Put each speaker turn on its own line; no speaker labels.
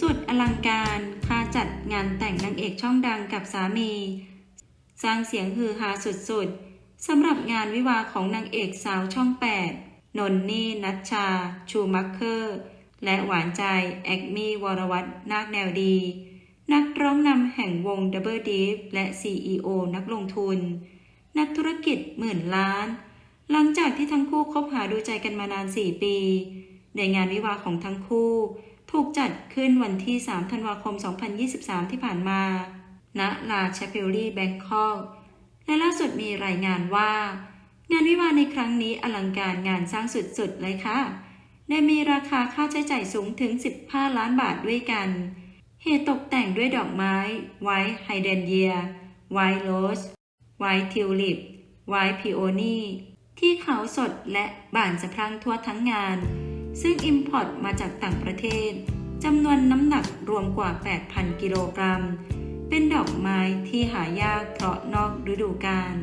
สุดอลังการค่าจัดงานแต่งนางเอกช่องดังกับสามี สร้างเสียงฮือฮาสุดๆสำหรับงานวิวาของนางเอกสาวช่อง 8 นนนี่นัชชา ชูมักเคอร์ และหวานใจ แอกมี่วรวัตนาคแนวดี นักร้องนำแห่งวง Double Deep และ CEO นักลงทุน นักธุรกิจหมื่นล้าน หลังจากที่ทั้งคู่คบหาดูใจกันมานาน 4 ปี ในงานวิวาของทั้งคู่ ถูกจัดขึ้นวันที่ 3 ธันวาคม 2023 ที่ผ่านมา ณ ลาชาเปลลี่แบงคอกและล่าสุดมีรายงานว่า งานวิวาในครั้งนี้อลังการงานสร้างสุดๆ เลยค่ะได้มีราคาค่าใช้จ่ายสูงถึง 15 ล้านบาทด้วยกัน เหตุตกแต่งด้วยดอกไม้ ไวท์ไฮเดนเยีย ไวท์โรส ไวท์ทิวลิป ไวท์พิโอนีที่เขาสดและบานสะพรั่งทั่วทั้งงาน ซึ่งอินพุตมาจากต่างประเทศจำนวนน้ำหนักรวมกว่า 8,000 กิโลกรัม เป็นดอกไม้ที่หายากเพราะนอกฤดูกาล